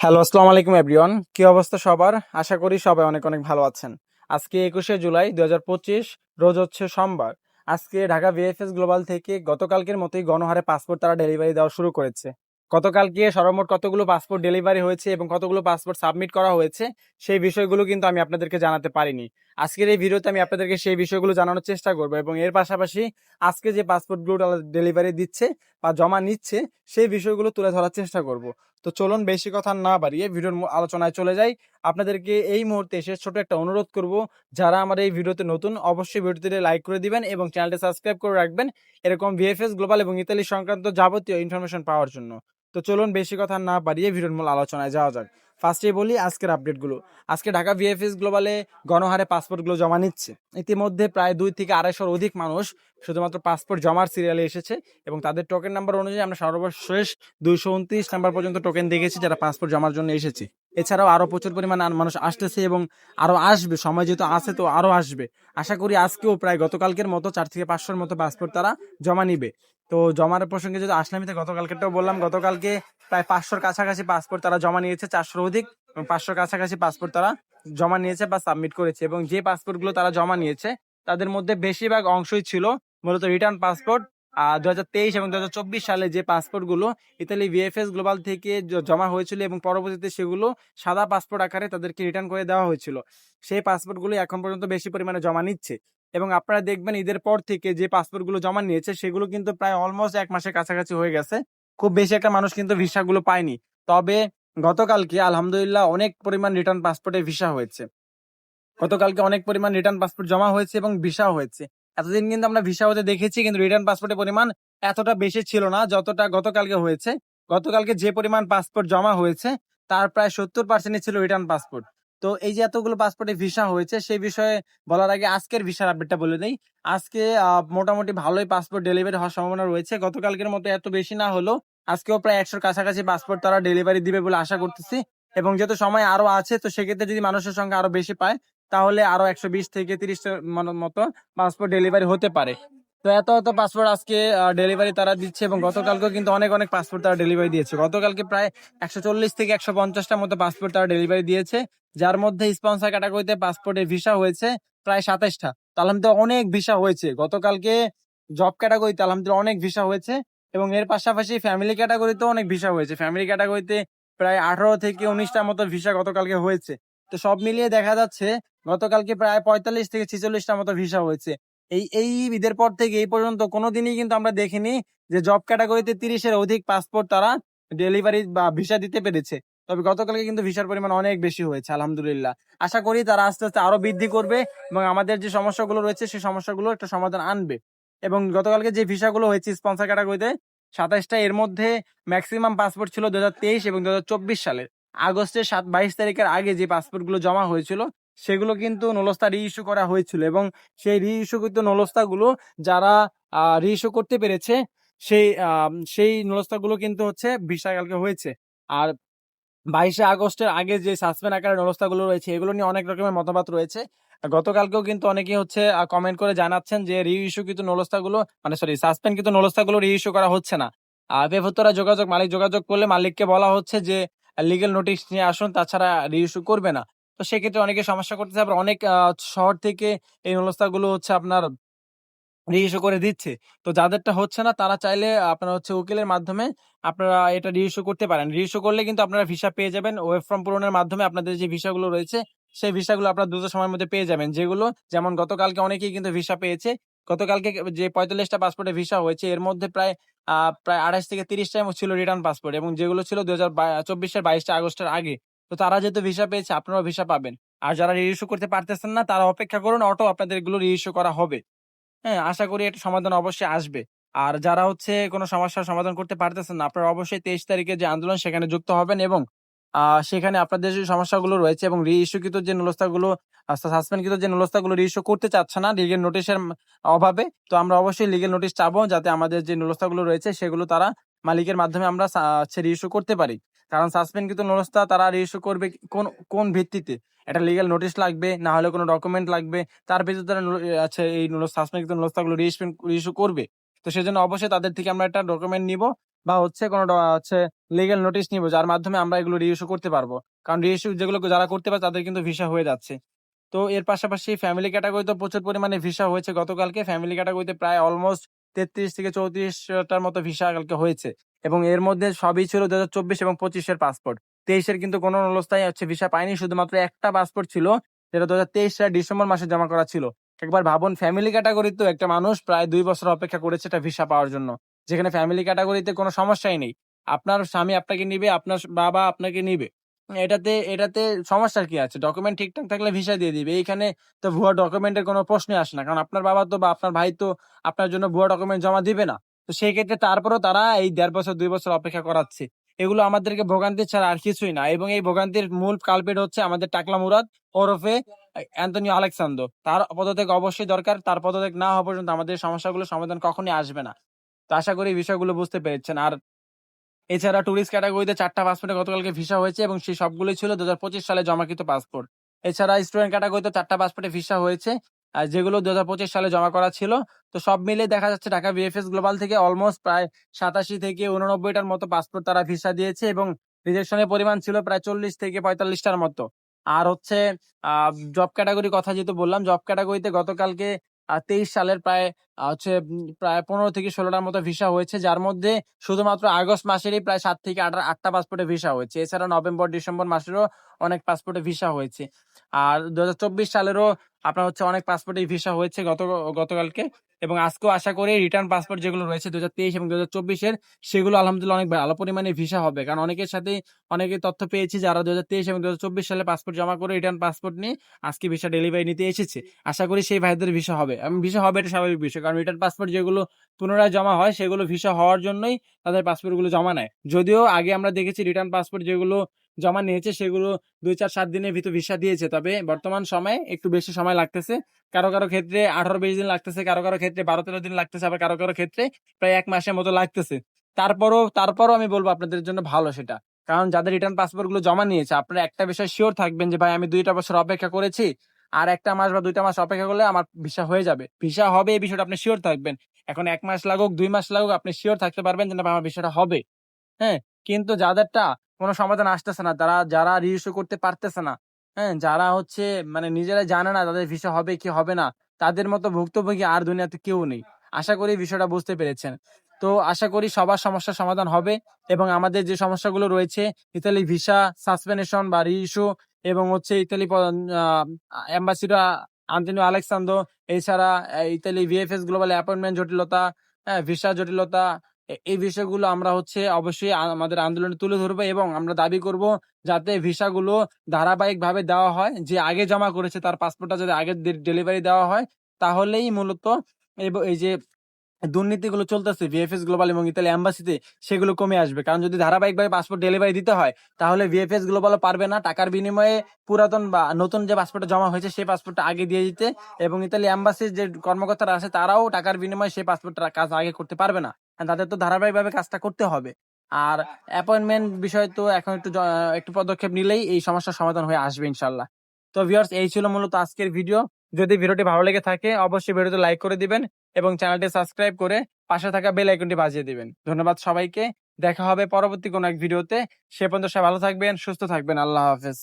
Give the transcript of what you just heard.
Hello আসসালামু আলাইকুম everyone কি অবস্থা সবার? আশা করি সবাই অনেক অনেক ভালো আছেন। আজকে একুশে জুলাই দু হাজার পঁচিশ, রোজ হচ্ছে সোমবার। আজকে ঢাকা ভিএফএস গ্লোবাল থেকে গতকালকের মতোই গণহারে পাসপোর্ট তারা ডেলিভারি দেওয়া শুরু করেছে। গতকালকে সর্বমোট কতগুলো পাসপোর্ট ডেলিভারি হয়েছে এবং কতগুলো পাসপোর্ট সাবমিট করা হয়েছে, সেই বিষয়গুলো কিন্তু আমি আপনাদেরকে জানাতে পারিনি। আজকের এই ভিডিওতে আমি আপনাদেরকে সেই বিষয়গুলো জানানোর চেষ্টা করব এবং এর পাশাপাশি আজকে যে পাসপোর্টগুলো ডেলিভারি দিচ্ছে বা জমা নিচ্ছে, সেই বিষয়গুলো তুলে ধরার চেষ্টা করব। তো চলুন বেশি কথা না বাড়িয়ে ভিডিওর আলোচনায় চলে যাই। আপনাদেরকে এই মুহূর্তে এসে ছোট একটা অনুরোধ করব, যারা আমার এই ভিডিওতে নতুন অবশ্যই ভিডিওতে লাইক করে দিবেন এবং চ্যানেলটি সাবস্ক্রাইব করে রাখবেন এরকম ভিএফএস, গ্লোবাল এবং ইতালি সংক্রান্ত যাবতীয় ইনফরমেশন পাওয়ার জন্য। তো চলুন বেশি কথা না বাড়িয়ে ভিডিওর মূল আলোচনায় যাওয়া যাক। ফার্স্টে বলি আজকের আপডেটগুলো। আজকে ঢাকা ভিএফএস গ্লোবালে গণহারে পাসপোর্টগুলো জমা নিচ্ছে। ইতিমধ্যে প্রায় দুই থেকে আড়াইশোর অধিক মানুষ শুধুমাত্র পাসপোর্ট জমার সিরিয়ালে এসেছে এবং তাদের টোকেন নাম্বার অনুযায়ী আমরা সর্বশেষ দুইশো উনত্রিশ নাম্বার পর্যন্ত টোকেন দেখেছি যারা পাসপোর্ট জমার জন্য এসেছে। এছাড়াও আরও প্রচুর পরিমাণে মানুষ আসতেছে এবং আরও আসবে। সময় যেহেতু আছে তো আরও আসবে। আশা করি আজকেও প্রায় গতকালকের মতো চার থেকে পাঁচশোর মতো পাসপোর্ট তারা জমা নিবে। তো জমার প্রসঙ্গে যদি আসলাম তো গতকালকেরটাও বললাম, গতকালকে প্রায় পাঁচশোর কাছাকাছি পাসপোর্ট তারা জমা নিয়েছে, চারশোর অধিক এবং পাঁচশোর কাছাকাছি পাসপোর্ট তারা জমা নিয়েছে বা সাবমিট করেছে এবং যে পাসপোর্টগুলো তারা জমা নিয়েছে তাদের মধ্যে বেশিরভাগ অংশই ছিল মূলত রিটার্ন পাসপোর্ট দু হাজার তেইশ এবং দু হাজার চব্বিশ সালে যে পাসপোর্টগুলো ইতালি ভিএফএস গ্লোবাল থেকে জমা হয়েছিল এবং পরবর্তীতে সেগুলো সাদা পাসপোর্ট আকারে তাদেরকে রিটার্ন করে দেওয়া হয়েছিল। সেই পাসপোর্টগুলো এখন পর্যন্ত বেশি পরিমাণে জমা নিচ্ছে। এবং আপনারা দেখবেন ঈদের পর থেকে যে পাসপোর্টগুলো জমা নিয়েছে, সেগুলো কিন্তু প্রায় অলমোস্ট এক মাসের কাছাকাছি হয়ে গেছে। খুব বেশি একটা মানুষ কিন্তু ভিসাগুলো পায়নি। তবে গতকালকে আলহামদুলিল্লাহ অনেক পরিমাণ রিটার্ন পাসপোর্টে ভিসা হয়েছে। গতকালকে অনেক পরিমাণ রিটার্ন পাসপোর্ট জমা হয়েছে এবং ভিসা হয়েছে। এতদিন কিন্তু আমরা ভিসা হতে দেখেছি, কিন্তু রিটার্ন পাসপোর্টের পরিমাণ এতটা বেশি ছিল না, যতটা গতকালকে হয়েছে। গতকালকে যে পরিমাণ পাসপোর্ট জমা হয়েছে, তার প্রায় সত্তর পার্সেন্টই ছিল রিটার্ন পাসপোর্ট তো এই যে এতগুলো পাসপোর্টে ভিসা হয়েছে, সেই বিষয়ে বলার আগে আজকের ভিসার আপডেটটা বলে দেই। আজকে মোটামুটি ভালোই পাসপোর্ট ডেলিভারি হওয়ার সম্ভাবনা রয়েছে। গতকালকের মতো এত বেশি না হলো আজকেও প্রায় একশোর কাছাকাছি পাসপোর্ট তারা ডেলিভারি দিবে বলে আশা করতেছি। এবং যেহেতু সময় আরও আছে, তো সেক্ষেত্রে যদি মানুষের সংখ্যা আরও বেশি পায় তাহলে আরও একশো বিশ থেকে তিরিশ মতো পাসপোর্ট ডেলিভারি হতে পারে। তো এত এত পাসপোর্ট আজকে ডেলিভারি তারা দিচ্ছে এবং গতকালকেও কিন্তু অনেক অনেক পাসপোর্ট তারা ডেলিভারি দিয়েছে। গতকালকে প্রায় একশো চল্লিশ থেকে একশো পঞ্চাশটার মতো পাসপোর্ট তারা ডেলিভারি দিয়েছে, যার মধ্যে স্পন্সর ক্যাটাগরিতে পাসপোর্টের ভিসা হয়েছে প্রায় সাতাশটা তো অনেক ভিসা হয়েছে। গতকালকে জব ক্যাটাগরিতে আলহামদুলিল্লাহ অনেক ভিসা হয়েছে এবং এর পাশাপাশি ফ্যামিলি ক্যাটাগরিতেও অনেক ভিসা হয়েছে। ফ্যামিলি ক্যাটাগরিতে প্রায় আঠারো থেকে উনিশটার মতো ভিসা গতকালকে হয়েছে। তো সব মিলিয়ে দেখা যাচ্ছে গতকালকে প্রায় পঁয়তাল্লিশ থেকে ছিচল্লিশটার মতো ভিসা হয়েছে। এই এই ঈদের পর থেকে এই পর্যন্ত কোনোদিনই কিন্তু আমরা দেখিনি যে জব ক্যাটাগরিতে তিরিশের অধিক পাসপোর্ট তারা ডেলিভারি বা ভিসা দিতে পেরেছে। তবে গতকালকে কিন্তু ভিসার পরিমাণ অনেক বেশি হয়েছে, আলহামদুলিল্লাহ। আশা করি তারা আস্তে আস্তে আরও বৃদ্ধি করবে এবং আমাদের যে সমস্যাগুলো রয়েছে সেই সমস্যাগুলো একটা সমাধান আনবে। এবং গতকালকে যে ভিসাগুলো হয়েছে স্পন্সর ক্যাটাগরিতে সাতাশটা এর মধ্যে ম্যাক্সিমাম পাসপোর্ট ছিল দু হাজার তেইশ এবং দুহাজার চব্বিশ সালের। আগস্টের সাত, বাইশ তারিখের আগে যে পাসপোর্টগুলো জমা হয়েছিল সেগুলো কিন্তু নলস্তা রি ইস্যু করা হয়েছিল এবং সেই রিইস্যুকৃত নলস্তাগুলো যারা রিইস্যু করতে পেরেছে, সেই সেই নলস্তাগুলো কিন্তু হচ্ছে ভিসা কালকে হয়েছে। আর বাইশে আগস্টের আগে যে সাসপেন্ড আকারের নলস্তাগুলো রয়েছে, এগুলো নিয়ে অনেক রকমের মতবাদ রয়েছে। গতকালকেও কিন্তু অনেকে হচ্ছে কমেন্ট করে জানাচ্ছেন যে রিইস্যু কিন্তু নলস্তাগুলো মানে সরি সাসপেন্ড কিন্তু নলস্তাগুলো রি ইস্যু করা হচ্ছে না। বেভত্তরা যোগাযোগ, মালিক যোগাযোগ করলে মালিককে বলা হচ্ছে যে লিগেল নোটিশ নিয়ে আসুন, তাছাড়া রিইস্যু করবে না। তো সেক্ষেত্রে অনেকে সমস্যা করতেছে। আবার অনেক শহর থেকে এই নলস্তাগুলো হচ্ছে আপনার রিইস্যু করে দিচ্ছে। তো যাদেরটা হচ্ছে না, তারা চাইলে আপনারা হচ্ছে উকিলের মাধ্যমে আপনারা এটা রিইস্যু করতে পারেন। রিইস্যু করলে কিন্তু আপনারা ভিসা পেয়ে যাবেন। ওয়েব ফর্ম পূরণের মাধ্যমে আপনাদের যে ভিসাগুলো রয়েছে, সেই ভিসাগুলো আপনারা দ্রুত সময়ের মধ্যে পেয়ে যাবেন। যেগুলো, যেমন গতকালকে অনেকেই কিন্তু ভিসা পেয়েছে। গতকালকে যে পঁয়তাল্লিশটা পাসপোর্টে ভিসা হয়েছে, এর মধ্যে প্রায় প্রায় আঠাশ থেকে তিরিশটা ছিল রিটার্ন পাসপোর্ট এবং যেগুলো ছিল দু হাজার চব্বিশের বাইশটা আগস্টের আগে। তো তারা যেহেতু ভিসা পেয়েছে, আপনারাও ভিসা পাবেন। আর যারা রিইস্যু করতে পারতেছেন না, তারা অপেক্ষা করুন অটো আপনাদের এগুলো রিইস্যু করা হবে। হ্যাঁ আশা করি একটা সমাধান অবশ্যই আসবে। আর যারা হচ্ছে কোনো সমস্যার সমাধান করতে পারতেছেন না, আপনারা অবশ্যই তেইশ তারিখে যে আন্দোলন, সেখানে যুক্ত হবেন এবং সেখানে আপনাদের যে সমস্যাগুলো রয়েছে এবং রিইস্যুকৃত যে নলস্তাগুলো সাসপেন্ডকৃত যে নলস্তাগুলো রিইস্যু করতে চাচ্ছে না লিগেল নোটিশের অভাবে, তো আমরা অবশ্যই লিগেল নোটিশ চাবো, যাতে আমাদের যে নলস্তাগুলো রয়েছে, সেগুলো তারা মালিকের মাধ্যমে আমরা রিইস্যু করতে পারি। কারণ সাসপেন্ড কিন্তু নলস্তা তারা রিইস্যু করবে কোন কোন ভিত্তিতে? একটা লিগেল নোটিশ লাগবে, না হলে কোনো ডকুমেন্ট লাগবে, তার ভিত্তিতে তারা আছে এই সাসপেন্ডকৃত নলস্তাগুলো রিইস্যু করবে। তো সেজন্য অবশ্যই তাদের থেকে আমরা একটা ডকুমেন্ট নিব বা হচ্ছে কোনো হচ্ছে লিগেল নোটিশ নিব, যার মাধ্যমে আমরা এগুলো রিইস্যু করতে পারব। কারণ রিইস্যু যেগুলো যারা করতে পারে তাদের কিন্তু ভিসা হয়ে যাচ্ছে। তো এর পাশাপাশি ফ্যামিলি ক্যাটাগরিতে প্রচুর পরিমাণে ভিসা হয়েছে গতকালকে। ফ্যামিলি ক্যাটাগরিতে প্রায় অলমোস্ট তেত্রিশ থেকে চৌত্রিশটার মতো ভিসা কালকে হয়েছে। এবং এর মধ্যে সবই ছিল দু হাজার চব্বিশ এবং পঁচিশের পাসপোর্ট তেইশের কিন্তু কোনো অবস্থায় হচ্ছে ভিসা পায়নি, শুধুমাত্র একটা পাসপোর্ট ছিল, যেটা দু হাজার তেইশ সালের ডিসেম্বর মাসে জমা করা ছিল। একবার ভাবুন ফ্যামিলি ক্যাটাগরিতে একটা মানুষ প্রায় দুই বছর অপেক্ষা করেছে একটা ভিসা পাওয়ার জন্য। যেখানে ফ্যামিলি ক্যাটাগরিতে কোনো সমস্যাই নেই। আপনার স্বামী আপনাকে নিবে, আপনার বাবা আপনাকে নিবে। এটাতে এটাতে সমস্যার কি আছে? ডকুমেন্ট ঠিকঠাক থাকলে ভিসা দিয়ে দিবে। এইখানে তো ভুয়া ডকুমেন্টের কোনো প্রশ্নই আসে না। কারণ আপনার বাবা তো বা আপনার ভাই তো আপনার জন্য ভুয়া ডকুমেন্ট জমা দিবে না। তো সেই ক্ষেত্রে তারপরেও তারা এই দেড় বছর, দুই বছর অপেক্ষা করাচ্ছে। এগুলো আমাদেরকে ভোগান্তি ছাড়া আর কিছুই না। এবং এই ভোগান্তির মূল কালপেট হচ্ছে আমাদের টাকলা মুরাদ, ওরফে অ্যান্টনিও আলেকসান্দো তার পদত্যাগ অবশ্যই দরকার, তার পদত্যাগ না হওয়া পর্যন্ত আমাদের সমস্যাগুলো সমাধান কখনই আসবে না। তো আশা করি এই বিষয়গুলো বুঝতে পেরেছেন। আর এছাড়া টুরিস্ট ক্যাটাগরিতে চারটা পাসপোর্টে গতকালকে ভিসা হয়েছে এবং সেই সবগুলোই ছিল দু হাজার পঁচিশ সালে জমাকৃত পাসপোর্ট এছাড়া স্টুডেন্ট ক্যাটাগরিতে চারটা পাসপোর্টে ভিসা হয়েছে। যেগুলো দু হাজার পঁচিশ সালে জমা করা ছিল, তো সব মিলে দেখা যাচ্ছে ঢাকা বিএফএস গ্লোবাল থেকে অলমোস্ট প্রায় সাতাশি থেকে উননব্বইটার মতো পাসপোর্ট তারা ভিসা দিয়েছে এবং রিজেকশনের পরিমাণ ছিল প্রায় চল্লিশ থেকে পঁয়তাল্লিশটার মতো। আর হচ্ছে জব ক্যাটাগরি কথা যেহেতু বললাম জব ক্যাটাগরিতে গতকালকে তেইশ সালের প্রায় হচ্ছে প্রায় পনেরো থেকে ষোলোটার মতো ভিসা হয়েছে, যার মধ্যে শুধুমাত্র আগস্ট মাসেরই প্রায় সাত থেকে আট, আটটা পাসপোর্টে ভিসা হয়েছে। এছাড়া নভেম্বর, ডিসেম্বর মাসেরও অনেক পাসপোর্টে ভিসা হয়েছে। আর দু হাজার চব্বিশ সালেরও আপনার হচ্ছে অনেক পাসপোর্টে ভিসা হয়েছে গত, গতকালকে। এবং আজকেও আশা করি রিটার্ন পাসপোর্ট যেগুলো রয়েছে দু হাজার তেইশ এবং দু চব্বিশের, সেগুলো আলহামদুলিল্লাহ অনেক ভালো পরিমাণে ভিসা হবে। কারণ অনেকের সাথে অনেকে তথ্য পেয়েছি যারা দু হাজার তেইশ এবং দু হাজার চব্বিশ সালে পাসপোর্ট জমা করে রিটার্ন পাসপোর্ট নিয়ে আজকে ভিসা ডেলিভারি নিতে এসেছে। আশা করি সেই ভাইদের ভিসা হবে। এবং ভিসা হবে এটা স্বাভাবিক বিষয়, কারণ রিটার্ন পাসপোর্ট যেগুলো পুনরায় জমা হয় সেগুলো ভিসা হওয়ার জন্যই তাদের পাসপোর্টগুলো জমা নেয়। যদিও আগে আমরা দেখেছি রিটার্ন পাসপোর্ট যেগুলো জমা নিয়েছে সেগুলো দুই চার সাত দিনের ভিতর ভিসা দিয়েছে। তবে বর্তমান সময়ে একটু বেশি সময় লাগতেছে। কারও কারও ক্ষেত্রে আঠারো বিশ দিন লাগতেছে, কারও কারও ক্ষেত্রে বারো তেরো দিন লাগতেছে, আবার কারও কারও ক্ষেত্রে প্রায় এক মাসের মতো লাগতেছে। তারপরও তারপরও আমি বলব আপনাদের জন্য ভালো সেটা। কারণ যাদের রিটার্ন পাসপোর্টগুলো জমা নিয়েছে, আপনারা একটা বিষয় শিওর থাকবেন যে, ভাই, আমি দুইটা বছর অপেক্ষা করেছি, আর একটা মাস বা দুইটা মাস অপেক্ষা করলে আমার ভিসা হয়ে যাবে। ভিসা হবে, এই বিষয়টা আপনি শিওর থাকবেন। এখন এক মাস লাগুক, দুই মাস লাগুক, আপনি শিওর থাকতে পারবেন যে, না আমার বিষয়টা হবে। হ্যাঁ? কিন্তু যাদেরটা কোনো সমাধান আসতেছে না, তারা, যারা রিইস্যু করতে পারতেছে না হ্যাঁ যারা হচ্ছে মানে নিজেরা জানে না তাদের ভিসা হবে কি হবে না, তাদের মতো ভুক্তভোগী আর দুনিয়াতে কেউ নেই। আশা করি বিষয়টা বুঝতে পেরেছেন। তো আশা করি সবার সমস্যার সমাধান হবে এবং আমাদের যে সমস্যাগুলো রয়েছে, ইতালি ভিসা সাসপেনশন বা রিইস্যু এবং হচ্ছে ইতালি অ্যাম্বাসিডর আন্তনিও আলেকসান্দো এছাড়া ইতালি ভিএফএস গ্লোবাল অ্যাপয়েন্টমেন্ট জটিলতা হ্যাঁ ভিসা জটিলতা এই বিষয়গুলো আমরা হচ্ছে অবশ্যই আমাদের আন্দোলনে তুলে ধরবো এবং আমরা দাবি করব যাতে ভিসাগুলো ধারাবাহিক ভাবে দেওয়া হয়। যে আগে জমা করেছে তার পাসপোর্টটা যদি আগে ডেলিভারি দেওয়া হয়, তাহলেই মূলত এই যে দুর্নীতিগুলো চলতেছে ভিএফএস গ্লোবাল এবং ইতালি এম্বাসিতে সেগুলো কমে আসবে। কারণ যদি ধারাবাহিকভাবে পাসপোর্ট ডেলিভারি দিতে হয়, তাহলে ভিএফএস গ্লোবালও পারবে না। টাকার বিনিময়ে পুরাতন বা নতুন যে পাসপোর্টটা জমা হয়েছে, সেই পাসপোর্টটা আগে দিয়ে দিতে এবং ইতালি এম্বাসির যে কর্মকর্তারা আছে, তারাও টাকার বিনিময়ে সেই পাসপোর্টটা কাজ আগে করতে পারবে না। তাদের তো ধারাবাহিকভাবে কাজটা করতে হবে। আর অ্যাপয়েন্টমেন্ট বিষয় তো এখন একটু একটু পদক্ষেপ নিলেই এই সমস্যার সমাধান হয়ে আসবে ইনশাল্লাহ তো ভিউয়ার্স এই ছিল মূলত আজকের ভিডিও যদি ভিডিওটি ভালো লেগে থাকে, অবশ্যই ভিডিওতে লাইক করে দিবেন এবং চ্যানেলটি সাবস্ক্রাইব করে পাশে থাকা বেল আইকনটি বাজিয়ে দিবেন। ধন্যবাদ সবাইকে। দেখা হবে পরবর্তী কোনো এক ভিডিওতে। সে পর্যন্ত সবাই ভালো থাকবেন, সুস্থ থাকবেন। আল্লাহ হাফেজ।